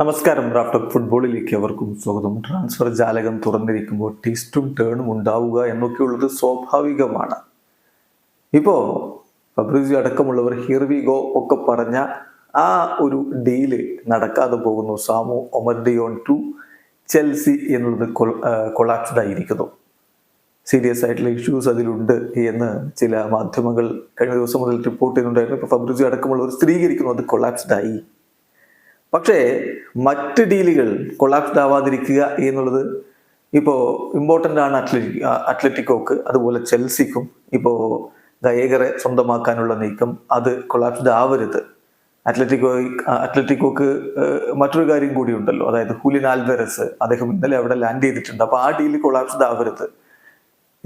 നമസ്കാരം. റാഫ്റ്റർ ഫുട്ബോളിലേക്ക് അവർക്കും സ്വാഗതം. ട്രാൻസ്ഫർ ജാലകം തുറന്നിരിക്കുമ്പോൾ ടീസ്റ്റും ടേണും ഉണ്ടാവുക എന്നൊക്കെയുള്ളത് സ്വാഭാവികമാണ്. ഇപ്പോൾ ഫബ്രിസി അടക്കമുള്ളവർ ഹിയർ വി ഗോ ഒക്കെ പറഞ്ഞ ആ ഒരു ഡീൽ നടക്കാതെ പോകുന്നു. സാമു ഒമർഡിയോൺ ടു ചെൽസി എന്നുള്ളത് കൊളാപ്സ്ഡ് ആയിരിക്കുന്നു. സീരിയസ് ആയിട്ടുള്ള ഇഷ്യൂസ് അതിലുണ്ട് എന്ന് ചില മാധ്യമങ്ങൾ കഴിഞ്ഞ ദിവസം മുതൽ റിപ്പോർട്ട് ചെയ്യുന്നുണ്ടായിരുന്നു. ഇപ്പോൾ ഫബ്രിസി അടക്കമുള്ളവർ സ്ഥിരീകരിക്കുന്നു. അത് കൊളാപ്സ്ഡ് ആയി. പക്ഷേ മറ്റ് ഡീലുകൾ കൊളാപ്സ്ഡ് ആവാതിരിക്കുക എന്നുള്ളത് ഇപ്പോൾ ഇമ്പോർട്ടന്റ് ആണ് അത്ലറ്റി അത്ലറ്റിക്കോക്ക് അതുപോലെ ചെൽസിക്കും ഇപ്പോൾ ഗയകരെ സ്വന്തമാക്കാനുള്ള നീക്കം അത് കൊളാപ്സ്ഡ് ആവരുത്. അത്ലറ്റിക്കോ അത്ലറ്റിക്കോക്ക് മറ്റൊരു കാര്യം കൂടി ഉണ്ടല്ലോ. അതായത് ഹുലിൻ ആൽവെറസ് അദ്ദേഹം ഇന്നലെ അവിടെ ലാൻഡ് ചെയ്തിട്ടുണ്ട്. അപ്പോൾ ആ ഡീൽ കൊളാപ്സ്ഡ് ആവരുത്.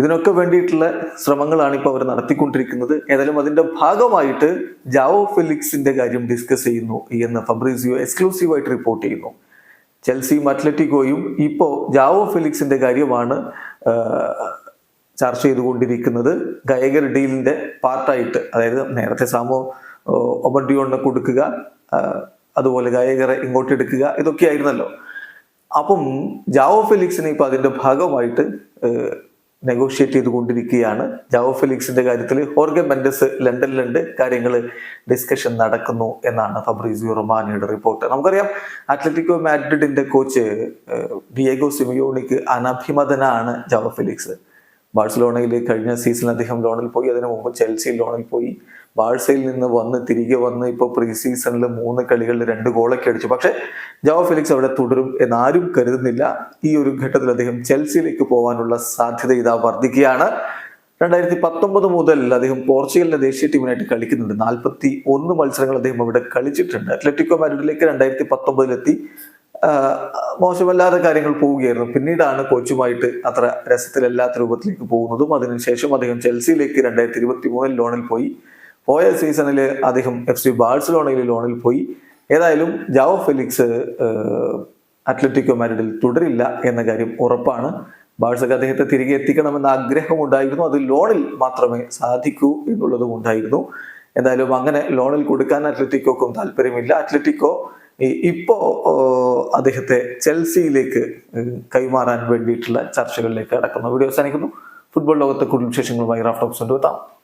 ഇതിനൊക്കെ വേണ്ടിയിട്ടുള്ള ശ്രമങ്ങളാണ് ഇപ്പോൾ അവർ നടത്തിക്കൊണ്ടിരിക്കുന്നത്. ഏതായാലും അതിന്റെ ഭാഗമായിട്ട് ജാവോ ഫെലിക്സിന്റെ കാര്യം ഡിസ്കസ് ചെയ്യുന്നു എന്ന് ഫബ്രീസിയോ എക്സ്ക്ലൂസീവായിട്ട് റിപ്പോർട്ട് ചെയ്യുന്നു. ചെൽസിയും അത്ലറ്റിക്കോയും ഇപ്പോൾ ജാവോ ഫെലിക്സിന്റെ കാര്യമാണ് ചർച്ച ചെയ്തുകൊണ്ടിരിക്കുന്നത്. ഗയകർ ഡീലിന്റെ പാർട്ടായിട്ട് അതായത് നേരത്തെ സാമോ ഒബർഡിയോണിനെ കൊടുക്കുക അതുപോലെ ഗായകരെ ഇങ്ങോട്ട് എടുക്കുക ഇതൊക്കെ ആയിരുന്നല്ലോ അപ്പം ജാവോ ഫെലിക്സിനെ ഇപ്പം അതിന്റെ ഭാഗമായിട്ട് നെഗോഷിയേറ്റ് ചെയ്തുകൊണ്ടിരിക്കുകയാണ്. ജാവോ ഫെലിക്സിന്റെ കാര്യത്തിൽ ഹോർഗെ മെൻഡസ് ലണ്ടനിലുണ്ട്. കാര്യങ്ങൾ ഡിസ്കഷൻ നടക്കുന്നു എന്നാണ് ഫബ്രീസിയോ റൊമാനിയുടെ റിപ്പോർട്ട് നമുക്കറിയാം അത്ലറ്റിക്കോ മാഡ്രിഡിന്റെ കോച്ച് ഡിയേഗോ സിമിയോണിക്ക് അനഭിമതനാണ് ജാവോ ഫെലിക്സ് ബാഴ്സലോണയിൽ കഴിഞ്ഞ സീസണിൽ അദ്ദേഹം ലോണിൽ പോയി അതിനു മുമ്പ് ചെൽസി ലോണിൽ പോയി. ബാഴ്സയിൽ നിന്ന് വന്ന് തിരികെ വന്ന് ഇപ്പോൾ പ്രീ സീസണിൽ മൂന്ന് കളികളിൽ രണ്ട് ഗോളൊക്കെ അടിച്ചു. പക്ഷേ ജാവോ ഫിലിക്സ് അവിടെ തുടരും എന്നാരും കരുതുന്നില്ല. ഈ ഒരു ഘട്ടത്തിൽ അദ്ദേഹം ചെൽസിയിലേക്ക് പോകാനുള്ള സാധ്യത ഇതാ വർദ്ധിക്കുകയാണ്. രണ്ടായിരത്തി പത്തൊമ്പത് മുതൽ അദ്ദേഹം പോർച്ചുഗലിന്റെ ദേശീയ ടീമിനായിട്ട് കളിക്കുന്നുണ്ട്. നാൽപ്പത്തി ഒന്ന് മത്സരങ്ങൾ അദ്ദേഹം അവിടെ കളിച്ചിട്ടുണ്ട്. അത്ലറ്റിക്കോ മാഡ്രിഡിലേക്ക് രണ്ടായിരത്തി പത്തൊമ്പതിലെത്തി മോശമല്ലാത്ത കാര്യങ്ങൾ പോവുകയായിരുന്നു. പിന്നീടാണ് കോച്ചുമായിട്ട് അത്ര രസത്തിൽ രസത്തിലല്ലാത്ത രൂപത്തിലേക്ക് പോകുന്നതും അതിനുശേഷം അദ്ദേഹം ചെൽസിയിലേക്ക് രണ്ടായിരത്തി ഇരുപത്തി മൂന്നിൽ ലോണിൽ പോയി. പോയ സീസണിൽ അദ്ദേഹം എഫ് സി ബാഴ്സലോണയിൽ ലോണിൽ പോയി. ഏതായാലും ജാവോ ഫെലിക്സ് അത്ലറ്റിക്കോ മാരിഡിൽ തുടരില്ല എന്ന കാര്യം ഉറപ്പാണ്. ബാഴ്സക്ക് അദ്ദേഹത്തെ തിരികെ എത്തിക്കണമെന്ന ആഗ്രഹം ഉണ്ടായിരുന്നു അത് ലോണിൽ മാത്രമേ സാധിക്കൂ എന്നുള്ളതും ഉണ്ടായിരുന്നു. എന്തായാലും അങ്ങനെ ലോണിൽ കൊടുക്കാൻ അത്ലറ്റിക്കോക്കും താല്പര്യമില്ല. അത്ലറ്റിക്കോ ഇപ്പോ അദ്ദേഹത്തെ ചെൽസിയിലേക്ക് കൈമാറാൻ വേണ്ടിയിട്ടുള്ള ചർച്ചകളിലേക്ക് കടക്കുന്നു. വീഡിയോ അവസാനിക്കുന്നു. ഫുട്ബോൾ ലോകത്തെ കൂടുതൽ വിശേഷങ്ങളുമായി റാഫ്റ്റോക്സ് കൊണ്ടുവെത്താം.